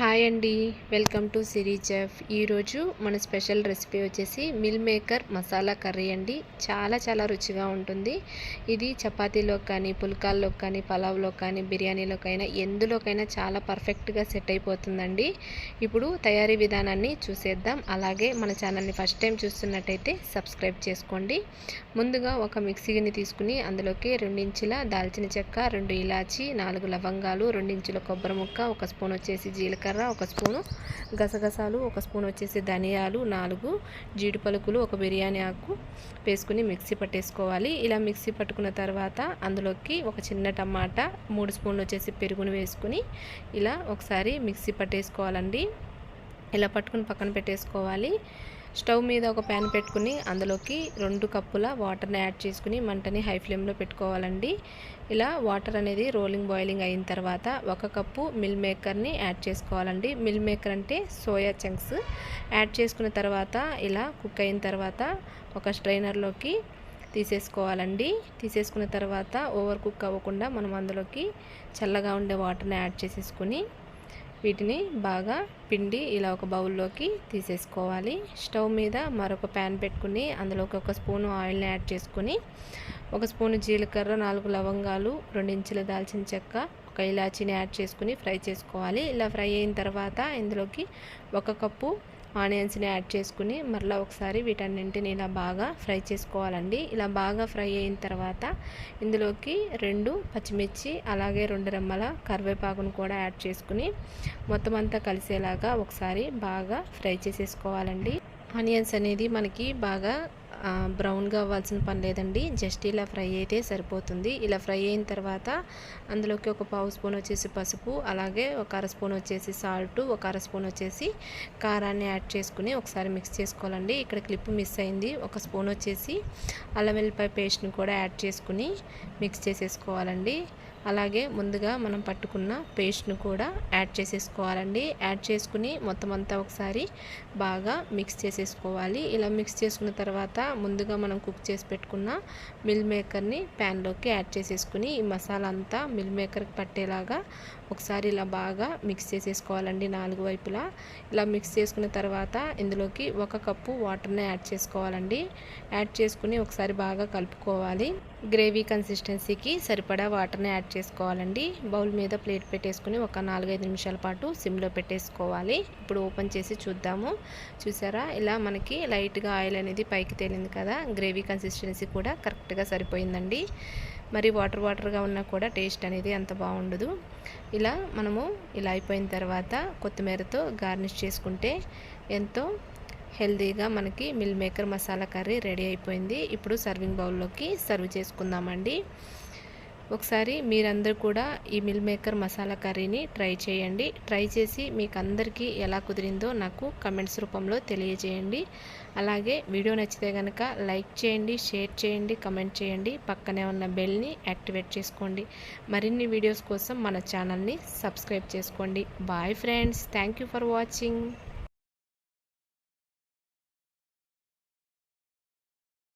Hi అండి. Welcome to Siri chef. ఈరోజు మన స్పెషల్ రెసిపీ వచ్చేసి మిల్ మేకర్ మసాలా కర్రీ అండి. చాలా చాలా రుచిగా ఉంటుంది. ఇది చపాతీలో కానీ పుల్కాల్లో కానీ పలావ్లో కానీ బిర్యానీలోకైనా ఎందులోకైనా చాలా పర్ఫెక్ట్గా సెట్ అయిపోతుందండి. ఇప్పుడు తయారీ విధానాన్ని చూసేద్దాం. అలాగే మన ఛానల్ని ఫస్ట్ టైం చూస్తున్నట్టయితే సబ్స్క్రైబ్ చేసుకోండి. ముందుగా ఒక మిక్సీని తీసుకుని అందులోకి రెండించుల దాల్చిన చెక్క రెండు ఇలాచి నాలుగు లవంగాలు రెండించుల కొబ్బరి ముక్క ఒక స్పూన్ వచ్చేసి జీలకర్ర ఒక స్పూను గసగసాలు ఒక స్పూన్ వచ్చేసి ధనియాలు నాలుగు జీడి పలుకులు ఒక బిర్యానీ ఆకు వేసుకుని మిక్సీ పట్టేసుకోవాలి. ఇలా మిక్సీ పట్టుకున్న తర్వాత అందులోకి ఒక చిన్న టమాటా మూడు స్పూన్లు వచ్చేసి పెరుగును వేసుకుని ఇలా ఒకసారి మిక్సీ పట్టేసుకోవాలండి. ఇలా పట్టుకుని పక్కన పెట్టేసుకోవాలి. స్టవ్ మీద ఒక ప్యాన్ పెట్టుకుని అందులోకి రెండు కప్పుల వాటర్ని యాడ్ చేసుకుని మంటని హై ఫ్లేమ్లో పెట్టుకోవాలండి. ఇలా వాటర్ అనేది రోలింగ్ బాయిలింగ్ అయిన తర్వాత ఒక కప్పు మిల్ మేకర్ని యాడ్ చేసుకోవాలండి. మిల్ మేకర్ అంటే సోయా చంక్స్. యాడ్ చేసుకున్న తర్వాత ఇలా కుక్ అయిన తర్వాత ఒక స్ట్రైనర్లోకి తీసేసుకోవాలండి. తీసేసుకున్న తర్వాత ఓవర్ కుక్ అవ్వకుండా మనం అందులోకి చల్లగా ఉండే వాటర్ని యాడ్ చేసేసుకుని వీటిని బాగా పిండి ఇలా ఒక బౌల్లోకి తీసేసుకోవాలి. స్టవ్ మీద మరొక ప్యాన్ పెట్టుకుని అందులోకి ఒక స్పూను ఆయిల్ని యాడ్ చేసుకుని ఒక స్పూను జీలకర్ర నాలుగు లవంగాలు రెండు ఇంచుల దాల్చిన చెక్క ఒక ఇలాచీని యాడ్ చేసుకుని ఫ్రై చేసుకోవాలి. ఇలా ఫ్రై అయిన తర్వాత ఇందులోకి ఒక కప్పు ఆనియన్స్ని యాడ్ చేసుకుని మరలా ఒకసారి వీటన్నింటిని ఇలా బాగా ఫ్రై చేసుకోవాలండి. ఇలా బాగా ఫ్రై అయిన తర్వాత ఇందులోకి రెండు పచ్చిమిర్చి అలాగే రెండు రెమ్మల కరివేపాకును కూడా యాడ్ చేసుకుని మొత్తం అంతా కలిసేలాగా ఒకసారి బాగా ఫ్రై చేసేసుకోవాలండి. ఆనియన్స్ అనేది మనకి బాగా బ్రౌన్గా అవ్వాల్సిన పని లేదండి. జస్ట్ ఇలా ఫ్రై అయితే సరిపోతుంది. ఇలా ఫ్రై అయిన తర్వాత అందులోకి ఒక పావు స్పూన్ వచ్చేసి పసుపు అలాగే ఒక అర స్పూన్ వచ్చేసి సాల్ట్ ఒక అర స్పూన్ వచ్చేసి కారాన్ని యాడ్ చేసుకుని ఒకసారి మిక్స్ చేసుకోవాలండి. ఇక్కడ క్లిప్ మిస్ అయింది. ఒక స్పూన్ వచ్చేసి అల్లం వెల్లిపాయ పేస్ట్ని కూడా యాడ్ చేసుకుని మిక్స్ చేసేసుకోవాలండి. అలాగే ముందుగా మనం పట్టుకున్న పేస్ట్ను కూడా యాడ్ చేసేసుకోవాలండి. యాడ్ చేసుకుని మొత్తం అంతా ఒకసారి బాగా మిక్స్ చేసేసుకోవాలి. ఇలా మిక్స్ చేసుకున్న తర్వాత ముందుగా మనం కుక్ చేసి పెట్టుకున్న మిల్ మేకర్ని ప్యాన్లోకి యాడ్ చేసేసుకుని ఈ మసాలా అంతా మిల్ మేకర్కి పట్టేలాగా ఒకసారి ఇలా బాగా మిక్స్ చేసేసుకోవాలండి నాలుగు వైపులా. ఇలా మిక్స్ చేసుకున్న తర్వాత ఇందులోకి ఒక కప్పు వాటర్ని యాడ్ చేసుకోవాలండి. యాడ్ చేసుకుని ఒకసారి బాగా కలుపుకోవాలి. గ్రేవీ కన్సిస్టెన్సీకి సరిపడా వాటర్ని యాడ్ చేసుకోవాలండి. బౌల్ మీద ప్లేట్ పెట్టేసుకుని ఒక నాలుగైదు నిమిషాల పాటు సిమ్లో పెట్టేసుకోవాలి. ఇప్పుడు ఓపెన్ చేసి చూద్దాము. చూసారా? ఇలా మనకి లైట్గా ఆయిల్ అనేది పైకి తేలింది కదా? గ్రేవీ కన్సిస్టెన్సీ కూడా కరెక్ట్గా సరిపోయిందండి. మరి వాటర్ వాటర్గా ఉన్నా కూడా టేస్ట్ అనేది అంత బాగుండదు. ఇలా మనము ఇలా అయిపోయిన తర్వాత కొత్తిమీరతో గార్నిష్ చేసుకుంటే ఎంతో హెల్తీగా మనకి meal maker masala curry ready అయిపోయింది. ఇప్పుడు సర్వింగ్ బౌల్లోకి సర్వ్ చేసుకుందామండి. ఒకసారి మీరందరూ కూడా ఈ మిల్ మేకర్ మసాలా కర్రీని ట్రై చేయండి. ట్రై చేసి మీకు అందరికీ ఎలా కుదిరిందో నాకు కమెంట్స్ రూపంలో తెలియజేయండి. అలాగే వీడియో నచ్చితే కనుక లైక్ చేయండి షేర్ చేయండి కమెంట్ చేయండి. పక్కనే ఉన్న బెల్ని యాక్టివేట్ చేసుకోండి. మరిన్ని వీడియోస్ కోసం మన ఛానల్ని సబ్స్క్రైబ్ చేసుకోండి. Bye friends. Thank for watching.